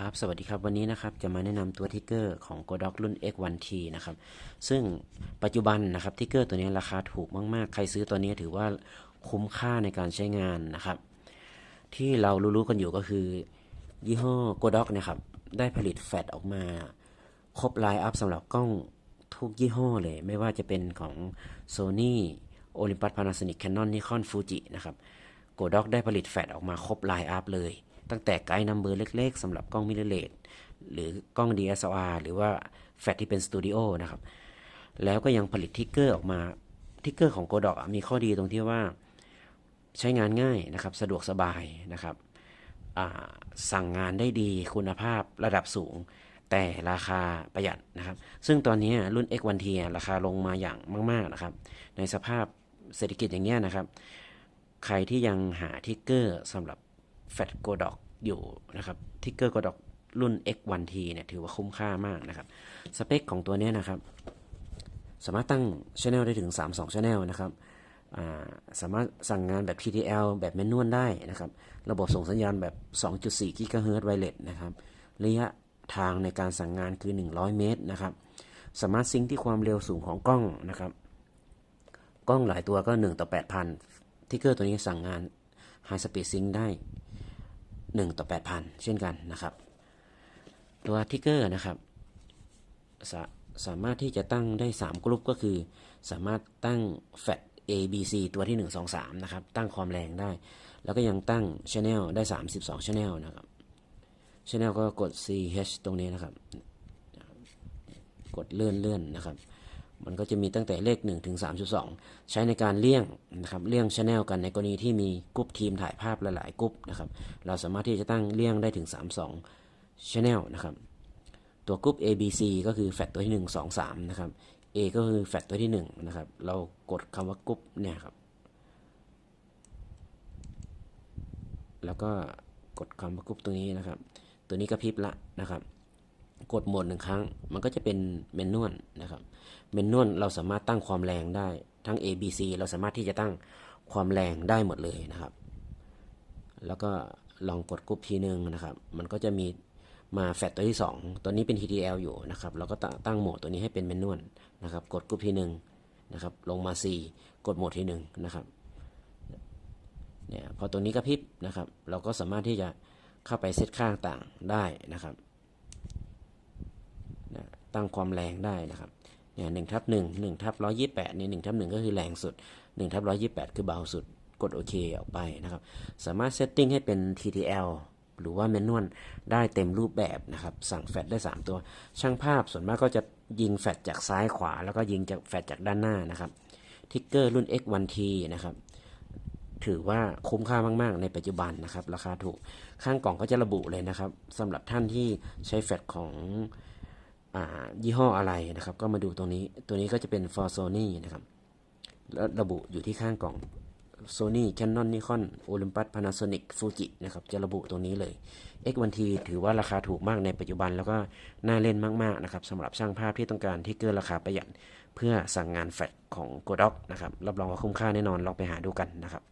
ครับสวัสดีครับวันนี้นะครับจะมาแนะนำตัวทิกเกอร์ของ Godok รุ่น X1T นะครับซึ่งปัจจุบันนะครับทิกเกอร์ตัวนี้ราคาถูกมาก ๆ ใครซื้อตัวนี้ถือว่าคุ้มค่าในการใช้งานนะครับ ที่เรารู้ๆกันอยู่ก็คือ ยี่ห้อ Godok นะครับได้ผลิตแฟลชออกมา ครบไลน์อัพสำหรับกล้องทุกยี่ห้อเลย ไม่ว่าจะเป็นของ Sony Olympus Panasonic Canon Nikon Fuji นะครับ Godok ได้ผลิตแฟลชออกมาครบไลน์อัพเลย ตั้งแต่ไกด์นัมเบอร์เล็กๆสำหรับกล้องมิเรเลสหรือกล้อง DSLR หรือว่าแฟลชที่เป็นสตูดิโอนะครับ แล้วก็ยังผลิตทิกเกอร์ออกมา ทิกเกอร์ของ Godok อะมีข้อดีตรงที่ว่าใช้งานง่ายนะครับ สะดวกสบายนะครับ สั่งงานได้ดีคุณภาพระดับสูง แต่ราคาประหยัดนะครับ ซึ่งตอนนี้รุ่น X1T อะราคาลงมาอย่างมาก ๆนะครับ ในสภาพเศรษฐกิจอย่างเงี้ยนะครับ ใครที่ยังหาทิกเกอร์สำหรับ แฟลชโกดอกอยู่นะครับทิกเกอร์โกดอกรุ่น X1T เนี่ยถือว่าคุ้มค่ามากนะครับ สเปคของตัวเนี้ยนะครับ สามารถตั้งช anel ได้ถึง 32 channel นะครับาสามารถสั่งงานแบบ TTL แบบแมนนวลได้นะครับ ระบบส่งสัญญาณแบบ 2.4 GHz Wireless นะครับระยะทางในการสั่งงานคือ 100 เมตรนะครับ สามารถซิงค์ที่ความเร็วสูงของกล้องนะครับ กล้องหลายตัวก็ 1 ต่อ 8,000 ทิกเกอร์ตัวนี้สั่งงาน High Speed Sync ได้ 1 ต่อ 8,000 เช่นกันนะครับ ตัวทิกเกอร์นะครับสาสามารถที่จะตั้งได้ 3กรุ๊ปก็คือ สามารถตั้งแฟลช A B C ตัวที่ 1 2 3 นะครับ ตั้งความแรงได้ แล้วก็ยังตั้ง Channel ได้ 32 Channel นะครับ Channel ก็กด C H ตรงนี้นะครับ กดเลื่อนเลื่อนนะครับ มันก็จะมีตั้งแต่เลข 1 ถึง 32 ใช้ในการเลี่ยงนะครับเลี่ยงช anel กันในกรณีที่มีกรุ๊ปทีมถ่ายภาพหลายๆกรุ๊ปนะครับเราสามารถที่จะตั้งเลี่ยงได้ถึง 32 channel นะครับตัวกรุ๊ป A B C ก็คือแฟลตตัวที่ 1 2 3นะครับ A ก็คือแฟลตตัวที่1นะครับเรากดคำว่ากรุ๊ปเนี่ยครับแล้วก็กดคำว่ากรุ๊ปตรงนี้นะครับ ตัวนี้ก็พริบละนะครับ กดโหมดหนึ่งครั้ง มันก็จะเป็นเมนนวลนะครับเมนนวลเราสามารถตั้งความแรงได้ทั้ง A B C เราสามารถที่จะตั้งความแรงได้หมดเลยนะครับ แล้วก็ลองกดกรุ๊ปทีหนึ่งนะครับ มันก็จะมีมาแฟตตัวที่ 2 ตัวนี้เป็น TTL อยู่นะครับเราก็ตั้งโหมดตัวนี้ให้เป็นเมนนวลนะครับ กดกรุ๊ปทีหนึ่งนะครับลงมา C กดโหมดทีหนึ่งนะครับเนี่ยพอตัวนี้กระพริบนะครับ เราก็สามารถที่จะเข้าไปเซตค่าต่างได้นะครับ ตั้งความแรงได้นะครับเนี่ยหนึ่งทับหนึ่งหนึ่งทับร้อยยี่แปดเนี่ยหนึ่งทับหนึ่งก็คือแรงสุดหนึ่งทับร้อยยี่แปดคือเบาสุด กดโอเคออกไปนะครับ สามารถเซตติ้งให้เป็น TTL หรือว่าแมนนวลได้เต็มรูปแบบนะครับ สั่งแฟลชได้ 3 ตัว ช่างภาพส่วนมากก็จะยิงแฟลชจากซ้ายขวา แล้วก็ยิงจากแฟลชจากด้านหน้านะครับ ทิกเกอร์รุ่น X1T นะครับถือว่าคุ้มค่ามากๆ ในปัจจุบันนะครับ ราคาถูกข้างกล่องก็จะระบุเลยนะครับสำหรับท่านที่ใช้แฟลชของ ยี่ห้ออะไรนะครับ ก็มาดูตรงนี้ตัวนี้ก็จะเป็น for Sony นะครับแล้วระบุอยู่ที่ข้างกล่อง Sony Canon Nikon Olympus Panasonic Fuji นะครับ จะระบุตรงนี้เลย X1T ถือว่าราคาถูกมากในปัจจุบันแล้วก็น่าเล่นมากๆนะครับสำหรับช่างภาพที่ต้องการที่เกินราคาประหยัดเพื่อสั่งงานแฟลชของ Godok นะครับรับรองว่าคุ้มค่าแน่นอนลองไปหาดูกันนะครับ